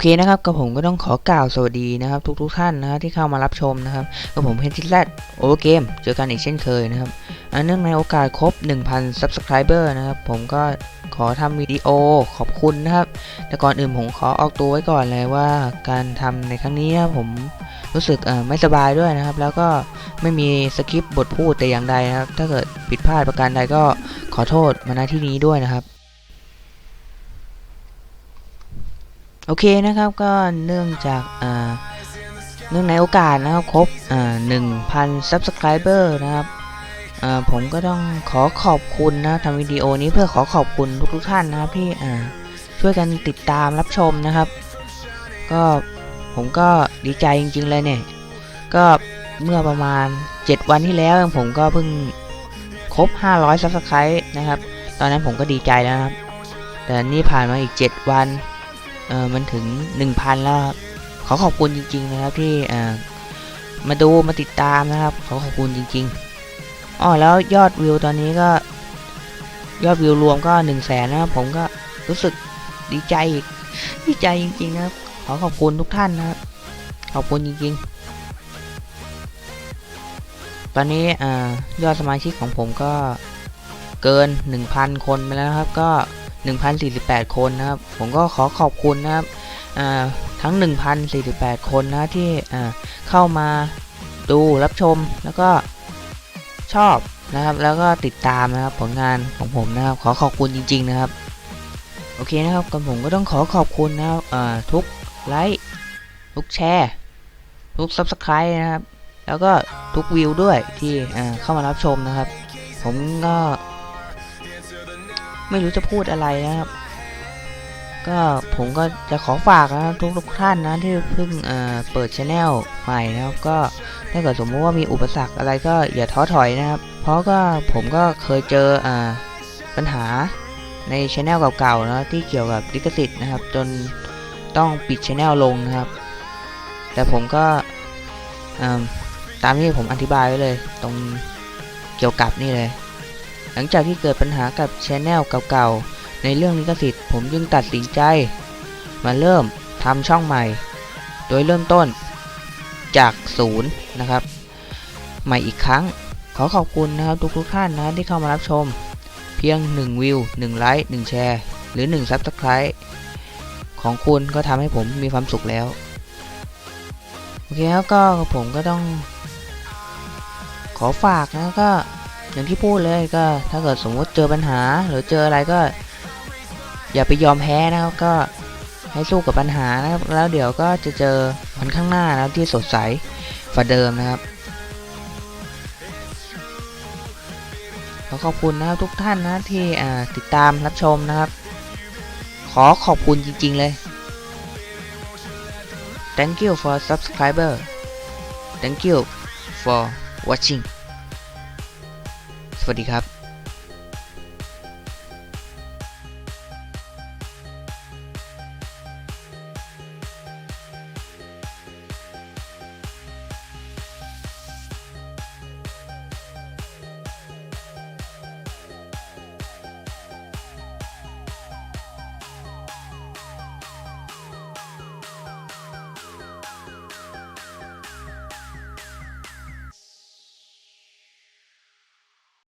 เคนะครับกับผมก็ต้องขอกล่าวสวัสดีนะครับ ทุกๆท่านนะฮะที่เข้ามารับชมนะครับกับผมเพนทิแซดโอเวอร์เกมเจอกันอีกเช่นเคยนะครับอ่าเนื่องในโอกาสครบ 1,000 Subscriber นะครับ ผมก็ขอทำวิดีโอขอบคุณนะครับ แต่ก่อนอื่นผมขอออกตัวไว้ก่อนเลยว่าการทำในครั้งนี้นะผมรู้สึกไม่สบายด้วยนะครับ แล้วก็ไม่มีสคริปต์บทพูดแต่อย่างใดนะครับ ถ้าเกิดผิดพลาดประการใดก็ขอโทษมาณที่นี้ด้วยนะครับ โอเคนะครับก็เนื่องจากเนื่องในโอกาสนะครับครบหนึ่งพันซับสไครเบอร์นะครับผมก็ต้องขอขอบคุณนะทำวิดีโอนี้เพื่อขอขอบคุณทุกๆท่านนะครับที่ช่วยกันติดตามรับชมนะครับ ก็ผมก็ดีใจจริง ๆ เลยเนี่ยก็เมื่อประมาณ 7 วันที่แล้วผมก็เพิ่งครบ 500ซับสไครต์นะครับ ตอนนั้นผมก็ดีใจแล้วนะครับ แต่นี่ผ่านมาอีก 7 วัน เออมันถึง 1,000 แล้วครับขอขอบคุณจริง ๆ นะครับที่เออมาดูมาติดตามนะครับ ขอขอบคุณจริงๆอ๋อแล้วยอดวิวตอนนี้ก็ยอดวิวรวมก็1 0 0 0 0แสนนะครับผมก็รู้สึกดีใจอีกดีใจจริง ๆ นะครับ ขอขอบคุณทุกท่านนะครับขอบคุณจริง ๆ ตอนนี้อยอดสมาชิกของผมก็เกิน 1,000 คนไปแล้วครับก็ 1,048 คนนะครับ ผมก็ขอขอบคุณนะครับทั้ง 1,048 คนนะที่เข้ามาดูรับชมแล้วก็ชอบนะครับ แล้วก็ติดตามนะครับผลงานของผมนะครับ ขอขอบคุณจริง ๆ นะครับ โอเคนะครับกับผมก็ต้องขอขอบคุณนะครับทุกไลค์ทุกแชร์ทุก Subscribe นะครับ แล้วก็ทุกวิวด้วยที่เข้ามารับชมนะครับ ผมก็ ไม่รู้จะพูดอะไรนะครับ ก็ผมก็จะขอฝากนะทุกทุกท่านนะที่เพิ่งเอ่อเปิดช anel ใหม่นะครับ ก็ถ้าเกิดสมมติว่ามีอุปสรรคอะไรก็อย่าท้อถอยนะครับ เพราะก็ผมก็เคยเจออ่าปัญหาในช anel เก่าๆนะที่เกี่ยวกับลิขสิทธิ์นะครับ จนต้องปิดช anel ลงนะครับ แต่ผมก็อ่าตามที่ผมอธิบายไว้เลย ตรงเกี่ยวกับนี่เลย ลังจากที่เกิดปัญหากับช anel เก่าๆ ในเรื่องลิขสิทธิ์ผมจึงตัดสินใจ มาเริ่มทำช่องใหม่ โดยเริ่มต้นจากศูนย์นะครับ ใหม่อีกครั้ง ขอขอบคุณนะครับทุกๆท่านนะที่เข้ามารับชม เพียง 1 วิว 1 ไลค์ 1 แชร์ หรือ 1 Subscribe ของคุณก็ทำให้ผมมีความสุขแล้ว โอเคครับก็ผมก็ต้อง ขอฝากนะก็ อย่างที่พูดเลยก็ถ้าเกิดสมมติเจอปัญหา หรือเจออะไรก็ อย่าไปยอมแพ้นะครับก็ให้สู้กับปัญหานะครับ แล้วเดี๋ยวก็จะเจอวันข้างหน้านะครับที่สดใสกว่าเดิมนะครับขอขอบคุณนะครับทุกท่านนะที่ติดตามรับชมนะครับ ขอขอบคุณจริง ๆเลย thank you for subscriber thank you for watching วัสดีครับ